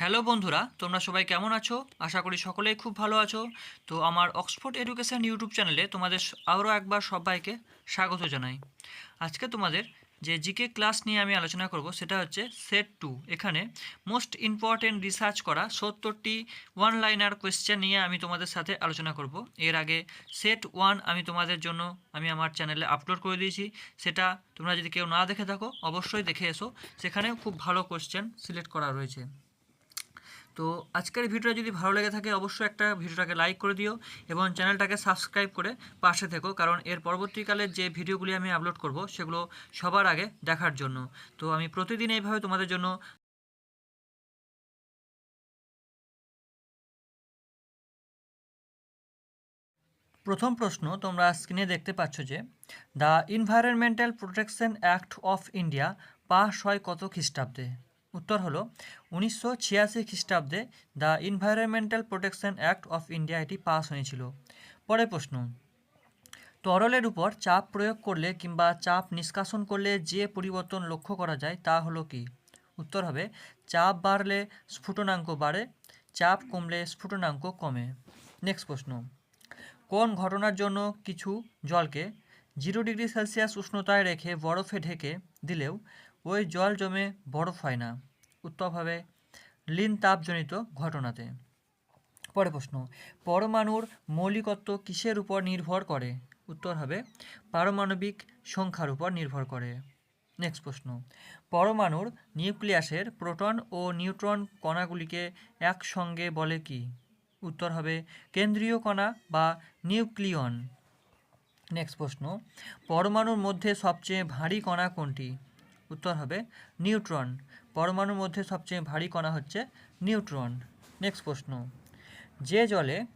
Hello বন্ধুরা, তোমরা সবাই কেমন আছো? আশা করি সকলেই খুব ভালো আছো। তো আমার অক্সফোর্ড এডুকেশন ইউটিউব চ্যানেলে তোমাদের আরও একবার সবাইকে স্বাগত জানাই। আজকে তোমাদের যে জিকে ক্লাস নিয়ে আমি আলোচনা করব সেটা হচ্ছে সেট টু। এখানে মোস্ট ইম্পর্টেন্ট রিসার্চ করা সত্তরটি ওয়ান লাইনার কোয়েশ্চেন নিয়ে আমি তোমাদের সাথে আলোচনা করব। এর আগে সেট ওয়ান আমি তোমাদের জন্য আমি আমার চ্যানেলে আপলোড করে দিয়েছি। সেটা তোমরা যদি কেউ না দেখে থাকো, অবশ্যই দেখে এসো। সেখানেও খুব ভালো কোয়েশ্চেন সিলেক্ট করা রয়েছে। তো আজকের ভিডিওটা যদি ভালো লেগে থাকে, অবশ্যই একটা ভিডিওটাকে লাইক করে দিও এবং চ্যানেলটাকে সাবস্ক্রাইব করে পাশে থেকো, কারণ এর পরবর্তীকালে যে ভিডিওগুলি আমি আপলোড করব, সেগুলো সবার আগে দেখার জন্য। তো আমি প্রতিদিন এইভাবে তোমাদের জন্য প্রথম প্রশ্ন, তোমরা স্ক্রিনে দেখতে পাচ্ছ যে the environmental protection act of India pass হয় কত খ্রিস্টাব্দে? উত্তর হলো, উনিশশো ছিয়াশি খ্রিস্টাব্দে the environmental protection act of India এটি পাস হয়েছিল। পরের প্রশ্ন, তরলের উপর চাপ প্রয়োগ করলে কিংবা চাপ নিষ্কাশন করলে যে পরিবর্তন লক্ষ্য করা যায় তা হলো কি? উত্তর হবে, চাপ বাড়লে স্ফুটনাঙ্ক বাড়ে, চাপ কমলে স্ফুটনাঙ্ক কমে। নেক্সট প্রশ্ন, কোন ঘটনার জন্য কিছু জলকে জিরো ডিগ্রি সেলসিয়াস উষ্ণতায় রেখে বরফে ঢেকে দিলেও ওই জল জমে বরফ হয় না? উত্তর হবে লিন তাপজনিত ঘটনাতে। পরে প্রশ্ন, পরমাণুর মৌলিকত্ব কিসের উপর নির্ভর করে? উত্তর হবে পারমাণবিক সংখ্যার উপর নির্ভর করে। নেক্সট প্রশ্ন, পরমাণুর নিউক্লিয়াসের প্রোটন ও নিউট্রন কণাগুলিকে একসঙ্গে বলে কি? উত্তর হবে কেন্দ্রীয় কণা বা নিউক্লিয়ন। নেক্সট প্রশ্ন, পরমাণুর মধ্যে সবচেয়ে ভারী কণা কোনটি? উত্তর হবে নিউট্রন। পরমাণুর মধ্যে সবচেয়ে ভারী কণা হচ্ছে নিউট্রন। নেক্সট প্রশ্ন। যে জলে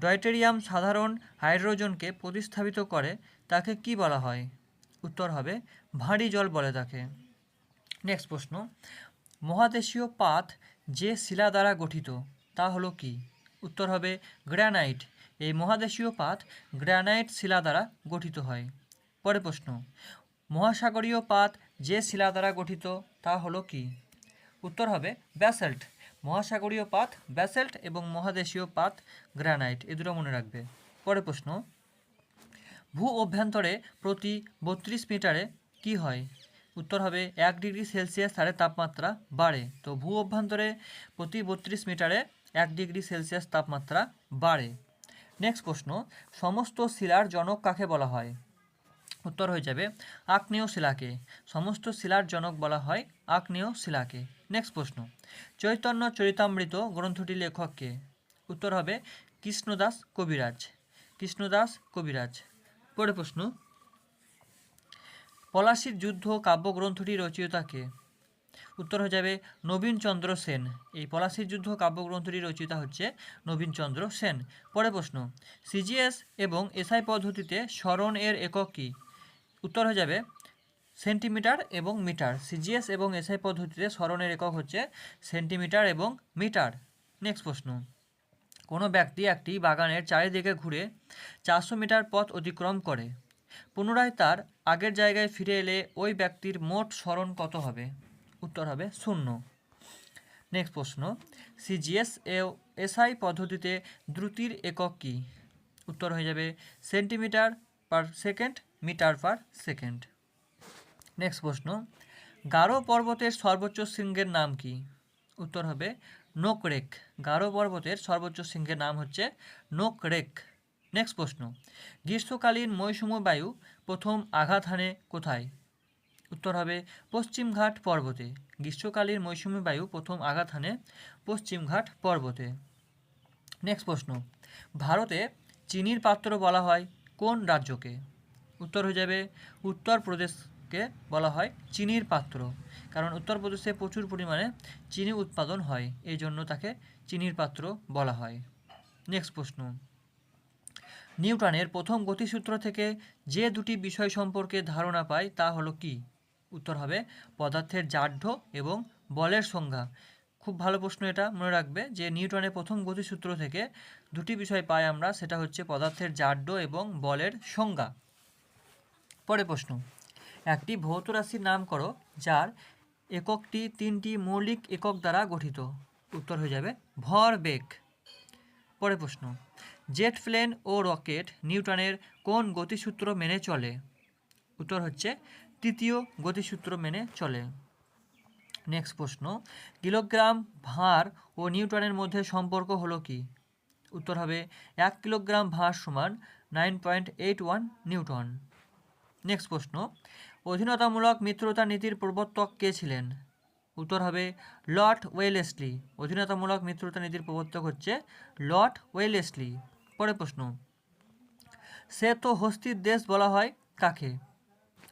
ডয়টেরিয়াম সাধারণ হাইড্রোজনকে প্রতিস্থাপিত করে, তাকে কি বলা হয়? উত্তর হবে ভারী জল বলে তাকে। নেক্সট প্রশ্ন। মহাদেশীয় পাত যে শিলা দ্বারা গঠিত, তা হলো কি? উত্তর হবে গ্রানাইট এই মহাদেশীয় পাত গ্রানাইট শিলা দ্বারা গঠিত হয়। পরে প্রশ্ন। মহাসাগরীয় পাত যে শিলা দ্বারা গঠিত, তা হলো কি? উত্তর হবে ব্যাসেল্ট। মহাসাগরীয় পাত ব্যাসেল্ট এবং মহাদেশীয় পাত গ্রানাইট, এ দুটো মনে রাখবে। পরে প্রশ্ন, ভূ অভ্যন্তরে প্রতি বত্রিশ মিটারে কি হয়? উত্তর হবে এক ডিগ্রি সেলসিয়াস হারে তাপমাত্রা বাড়ে। তো ভূ অভ্যন্তরে প্রতি বত্রিশ মিটারে এক ডিগ্রি সেলসিয়াস তাপমাত্রা বাড়ে। নেক্সট প্রশ্ন, সমস্ত শিলার জনক কাকে বলা হয়? উত্তর হয়ে যাবে আগ্নেয় শিলাকে। সমস্ত শিলার জনক বলা হয় আগ্নেয় শিলাকে। নেক্সট প্রশ্ন। চৈতন্য চরিতামৃত গ্রন্থটি লেখককে। উত্তর হবে কৃষ্ণদাস কবিরাজ। কৃষ্ণদাস কবিরাজ। পরে প্রশ্ন। পলাশির যুদ্ধ কাব্যগ্রন্থটি রচয়িতাকে উত্তর হয়ে যাবে নবীনচন্দ্র সেন। এই পলাশির যুদ্ধ কাব্যগ্রন্থটি রচয়িতা হচ্ছে নবীনচন্দ্র সেন। পরে প্রশ্ন। সিজিএস এবং এসআই পদ্ধতিতে স্মরণ এর একক কী? উত্তর হয়ে যাবে সেন্টিমিটার এবং মিটার। সিজিএস এবং এসআই পদ্ধতিতে স্মরণের একক হচ্ছে সেন্টিমিটার এবং মিটার। নেক্সট প্রশ্ন। কোনো ব্যক্তি একটি বাগানের চারিদিকে ঘুরে চারশো মিটার পথ অতিক্রম করে। পুনরায় তার আগের জায়গায় ফিরে এলে ওই ব্যক্তির মোট স্মরণ কত হবে? উত্তর হবে শূন্য। নেক্সট প্রশ্ন। সিজিএস এসআই পদ্ধতিতে দ্রুতির একক কী? উত্তর হয়ে যাবে centimetre per second metre per second. Next প্রশ্ন, গারো পর্বতের সর্বোচ্চ শৃঙ্গের নাম কি? উত্তর হবে নোকরেক গারো পর্বতের সর্বোচ্চ শৃঙ্গের নাম হচ্ছে নোকরেক নেক্সট প্রশ্ন, গ্রীষ্মকালীন মৌসুমী বায়ু প্রথম আঘাত হানে কোথায়? উত্তর হবে, পশ্চিমঘাট পর্বতে। গ্রীষ্মকালীন মৌসুমী বায়ু প্রথম আঘাত হানে পশ্চিমঘাট পর্বতে। নেক্সট প্রশ্ন, ভারতে চিনির পাত্র বলা হয় কোন রাজ্যকে? উত্তর হয়ে যাবে উত্তরপ্রদেশকে বলা হয় চিনির পাত্র। কারণ উত্তরপ্রদেশে প্রচুর পরিমাণে চিনি উৎপাদন হয়, এই জন্য তাকে চিনির পাত্র বলা হয়। নেক্সট প্রশ্ন। নিউটনের প্রথম গতিসূত্র থেকে যে দুটি বিষয় সম্পর্কে ধারণা পায় তা হলো কি? উত্তর হবে পদার্থের জাঢ্য এবং বলের সংজ্ঞা। খুব ভালো প্রশ্ন এটা, মনে রাখবে যে নিউটনের প্রথম গতিসূত্র থেকে দুটি বিষয় পাই আমরা, সেটা হচ্ছে পদার্থের জাড্য এবং বলের সংজ্ঞা। পরে প্রশ্ন। একটি ভৌত রাশির নাম করো, যার এককটি তিনটি মৌলিক একক দ্বারা গঠিত। উত্তর হয়ে যাবে ভর বেগ। পরের প্রশ্ন, জেট প্লেন ও রকেট নিউটনের কোন গতিসূত্র মেনে চলে? উত্তর হচ্ছে তৃতীয় গতিসূত্র মেনে চলে। নেক্সট প্রশ্ন, কিলোগ্রাম ভার ও নিউটনের মধ্যে সম্পর্ক হলো কি? উত্তর হবে এক কিলোগ্রাম ভার সমান nine point eight one newton. Next প্রশ্ন, অধীনতামূলক মিত্রতা নীতির প্রবর্তক কে ছিলেন? উত্তর হবে লর্ড ওয়েলেসলি। অধীনতামূলক মিত্রতা নীতির প্রবর্তক হচ্ছে লর্ড ওয়েলেসলি। পরের প্রশ্ন, সে তো হস্তির দেশ বলা হয় কাকে?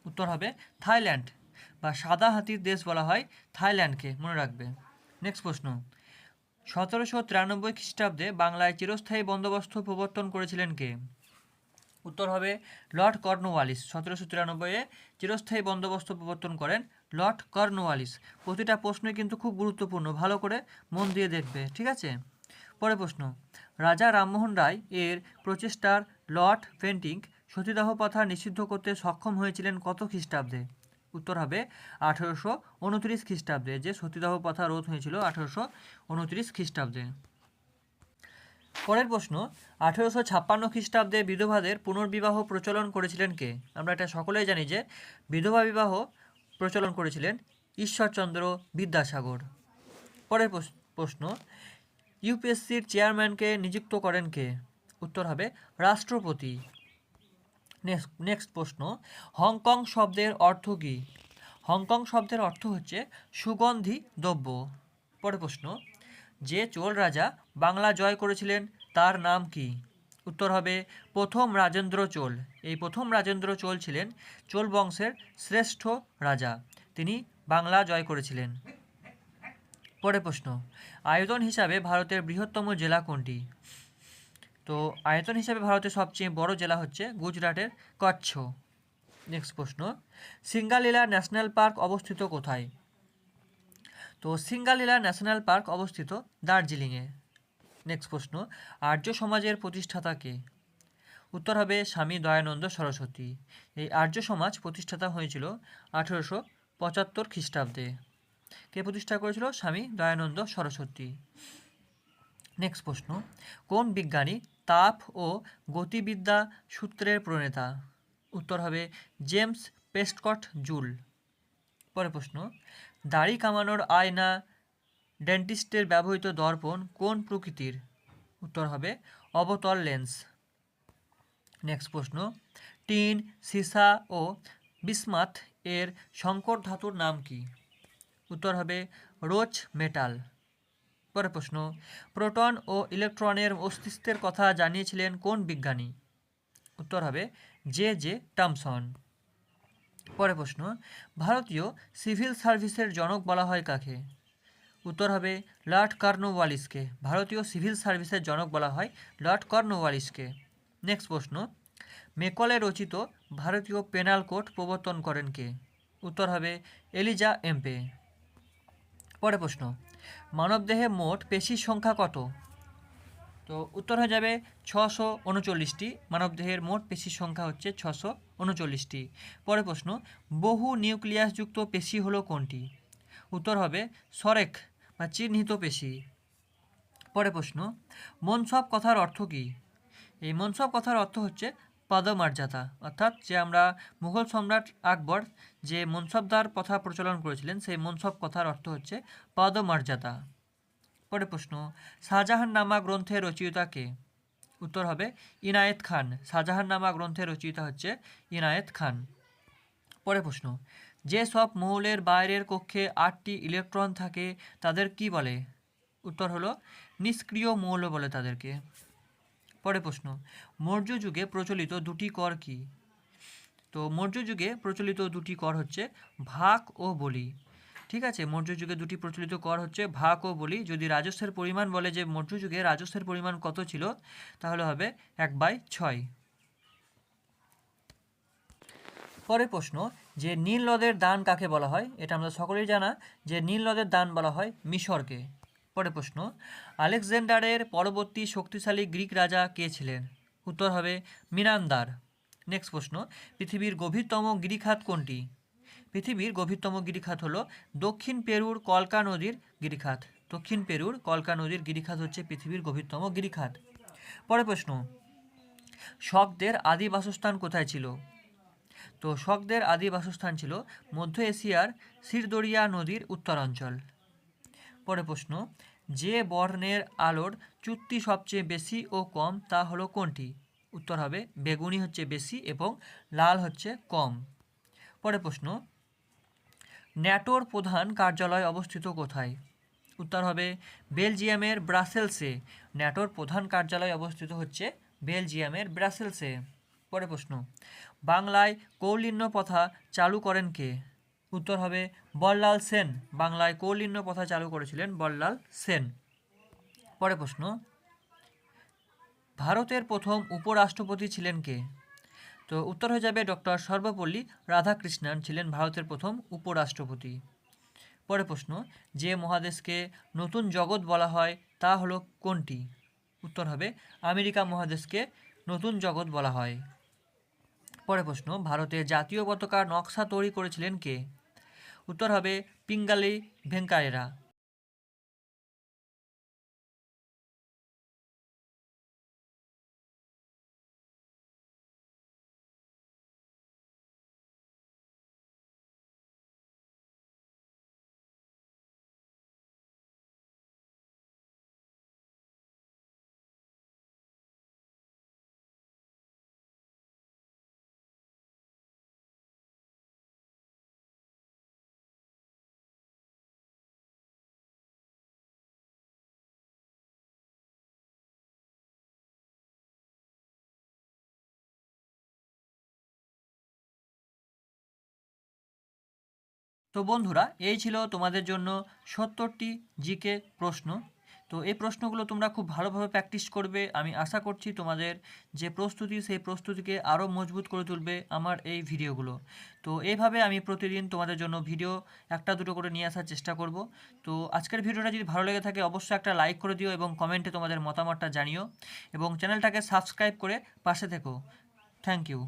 উত্তর হবে থাইল্যান্ড বা সাদা হাতির দেশ বলা হয় থাইল্যান্ডকে, মনে রাখবে। নেক্সট প্রশ্ন, সতেরোশো তিরানব্বই খ্রিস্টাব্দে বাংলায় চিরস্থায়ী বন্দোবস্ত প্রবর্তন করেছিলেন কে? উত্তর হবে লর্ড কর্নওয়ালিস সতেরোশো তিরানব্বইয়ে চিরস্থায়ী বন্দোবস্ত প্রবর্তন করেন লর্ড কর্নওয়ালিস প্রতিটা প্রশ্নই কিন্তু খুব গুরুত্বপূর্ণ, ভালো করে মন দিয়ে দেখবে, ঠিক আছে? পরের প্রশ্ন, রাজা রামমোহন রায় এর প্রচেষ্টার লর্ড পেন্টিং সতীদাহ প্রথা নিষিদ্ধ করতে সক্ষম হয়েছিলেন কত খ্রিস্টাব্দে? উত্তর হবে আঠেরোশো উনত্রিশ খ্রিস্টাব্দে, যে সতীদাহ প্রথা রোধ হয়েছিল আঠেরোশো উনত্রিশ খ্রিস্টাব্দে। পরের প্রশ্ন, আঠেরোশো ছাপ্পান্ন খ্রিস্টাব্দে বিধবাদের পুনর্বিবাহ প্রচলন করেছিলেন কে? আমরা এটা সকলেই জানি যে বিধবা বিবাহ প্রচলন করেছিলেন ঈশ্বরচন্দ্র বিদ্যাসাগর। পরের প্রশ- প্রশ্ন, ইউপিএসসির চেয়ারম্যানকে নিযুক্ত করেন কে? উত্তর হবে রাষ্ট্রপতি। নেক্সট নেক্সট প্রশ্ন, হংকং শব্দের অর্থ কী? হংকং শব্দের অর্থ হচ্ছে সুগন্ধি দ্রব্য। পরের প্রশ্ন যে চোল রাজা বাংলা জয় করেছিলেন, তার নাম কি? উত্তর হবে, প্রথম রাজেন্দ্র চোল। এই প্রথম রাজেন্দ্র চোল ছিলেন চোল বংশের শ্রেষ্ঠ রাজা। তিনি বাংলা জয় করেছিলেন। পরে প্রশ্ন, আয়তন হিসাবে ভারতের বৃহত্তম জেলা কোনটি? তো আয়তন হিসাবে ভারতের সবচেয়ে বড় জেলা হচ্ছে গুজরাটের কচ্ছ। নেক্সট প্রশ্ন, সিঙ্গালীলা ন্যাশনাল পার্ক অবস্থিত কোথায়? তো সিঙ্গালীলা ন্যাশনাল পার্ক অবস্থিত দার্জিলিংয়ে। নেক্সট প্রশ্ন, আর্য সমাজের প্রতিষ্ঠাতা কে? উত্তর হবে স্বামী দয়ানন্দ সরস্বতী। এই আর্য সমাজ প্রতিষ্ঠাতা হয়েছিল আঠেরোশো পঁচাত্তর খ্রিস্টাব্দে। কে প্রতিষ্ঠা করেছিল? স্বামী দয়ানন্দ সরস্বতী। নেক্সট প্রশ্ন, কোন বিজ্ঞানী তাপ ও গতিবিদ্যা সূত্রের প্রণেতা? উত্তর হবে জেমস পেস্টকট জুল। পরের প্রশ্ন দাড়ি কামানোর আয়না, ডেন্টিস্টের ব্যবহৃত দর্পণ কোন প্রকৃতির? উত্তর হবে অবতল লেন্স। নেক্সট প্রশ্ন। টিন, সিসা ও বিসমাথ এর সংকর ধাতুর নাম কি? উত্তর হবে রোচ মেটাল। পরের প্রশ্ন। প্রোটন ও ইলেকট্রনের অস্তিত্বের কথা জানিয়েছিলেন কোন বিজ্ঞানী? উত্তর হবে জে জে টমসন। পরের প্রশ্ন, ভারতীয় সিভিল সার্ভিসের জনক বলা হয় কাকে? উত্তর হবে, লর্ড কর্নওয়ালিসকে। ভারতীয় সিভিল সার্ভিসের জনক বলা হয় লর্ড কর্নওয়ালিসকে। নেক্সট প্রশ্ন, মেকলে রচিত ভারতীয় পেনাল কোড প্রবর্তন করেন কে? উত্তর হবে, এলিজা এমপে। পরের প্রশ্ন, মানবদেহে মোট পেশির সংখ্যা কত? তো উত্তর হয়ে যাবে ছশো উনচল্লিশটি। মানবদেহের মোট পেশির সংখ্যা হচ্ছে ছশো উনচল্লিশটি। পরের প্রশ্ন, বহু নিউক্লিয়াসযুক্ত পেশি হলো কোনটি? উত্তর হবে সরেক বা চিহ্নিত পেশি। পরের প্রশ্ন, মনসব কথার অর্থ কী? এই মনসব কথার অর্থ হচ্ছে পদমর্যাদা। অর্থাৎ যে আমরা মুঘল সম্রাট আকবর যে মনসবদার কথা প্রচলন করেছিলেন, সেই মনসব কথার অর্থ হচ্ছে পদমর্যাদা। পরে প্রশ্ন শাহজাহান নামা গ্রন্থের রচয়িতা কে? উত্তর হবে, ইনায়েত খান। শাহজাহান নামা গ্রন্থের রচয়িতা হচ্ছে ইনায়েত খান। পরে প্রশ্ন, যে সব মৌলের বাইরের কক্ষে আটটি ইলেকট্রন থাকে, তাদের কি বলে? উত্তর হলো, নিষ্ক্রিয় মৌল বলে তাদেরকে। পরে প্রশ্ন, মৌর্য যুগে প্রচলিত দুটি কর কি? তো মৌর্য যুগে প্রচলিত দুটি কর হচ্ছে ভাগ ও বলি। ঠিক আছে? মৌর্য যুগে দুটি প্রচলিত কর হচ্ছে ভাগ ও বলি। যদি রাজস্বের পরিমাণ বলে যে মৌর্য যুগে রাজস্বের পরিমাণ কত ছিল, তাহলে হবে এক বাই ছয়। পরের প্রশ্ন, যে নীল নদের দান কাকে বলা হয়? এটা আমরা সকলেই জানা। যে নীল নদের দান বলা হয় মিশরকে। পরের প্রশ্ন, আলেকজান্ডারের পরবর্তী শক্তিশালী গ্রিক রাজা কে ছিলেন? উত্তর হবে মিনান্দার নেক্সট প্রশ্ন, পৃথিবীর গভীরতম গিরিখাত কোনটি? পৃথিবীর গভীরতম গিরিখাত হলো দক্ষিণ পেরুর কলকা নদীর গিরিখাত। দক্ষিণ পেরুর কলকা নদীর গিরিখাত হচ্ছে পৃথিবীর গভীরতম গিরিখাত। পরের প্রশ্ন শকদের আদি বাসস্থান কোথায় ছিল? তো শকদের আদি বাসস্থান ছিল মধ্য এশিয়ার সিরদরিয়া নদীর উত্তরাঞ্চল। পরের প্রশ্ন, যে বর্ণের আলোর চুক্তি সবচেয়ে বেশি ও কম তা হলো কোনটি? উত্তর হবে বেগুনি হচ্ছে বেশি এবং লাল হচ্ছে কম। পরের প্রশ্ন ন্যাটোর প্রধান কার্যালয় অবস্থিত কোথায়? উত্তর হবে বেলজিয়ামের ব্রাসেলসে। ন্যাটোর প্রধান কার্যালয় অবস্থিত হচ্ছে বেলজিয়ামের ব্রাসেলসে। পরের প্রশ্ন, বাংলায় কৌলিন্য প্রথা চালু করেন কে? উত্তর হবে বল্লাল সেন। বাংলায় কৌলিন্য প্রথা চালু করেছিলেন বল্লাল সেন। পরের প্রশ্ন, ভারতের প্রথম উপরাষ্ট্রপতি ছিলেন কে? তো উত্তর হয়ে যাবে ডক্টর সর্বপল্লী রাধাকৃষ্ণন ছিলেন ভারতের প্রথম উপরাষ্ট্রপতি। পরের প্রশ্ন, যে মহাদেশকে নতুন জগৎ বলা হয় তা হলো কোনটি? উত্তর হবে, আমেরিকা মহাদেশকে নতুন জগৎ বলা হয়। পরের প্রশ্ন, ভারতে জাতীয় পতাকার নকশা তৈরি করেছিলেন কে? উত্তর হবে, পিঙ্গালি ভেঙ্কায়েরা তো বন্ধুরা, এই ছিল তোমাদের জন্য সত্তরটি জিকে প্রশ্ন। তো এই প্রশ্নগুলো তোমরা খুব ভালোভাবে প্র্যাকটিস করবে। আমি আশা করছি তোমাদের যে প্রস্তুতি, সেই প্রস্তুতিকে আরও মজবুত করে তুলবে আমার এই ভিডিওগুলো। তো এইভাবে আমি প্রতিদিন তোমাদের জন্য ভিডিও একটা দুটো করে নিয়ে আসার চেষ্টা করব। তো আজকের ভিডিওটা যদি ভালো লেগে থাকে, অবশ্যই একটা লাইক করে দিও এবং কমেন্টে তোমাদের মতামতটা জানিও এবং চ্যানেলটাকে সাবস্ক্রাইব করে পাশে থেকো। Thank you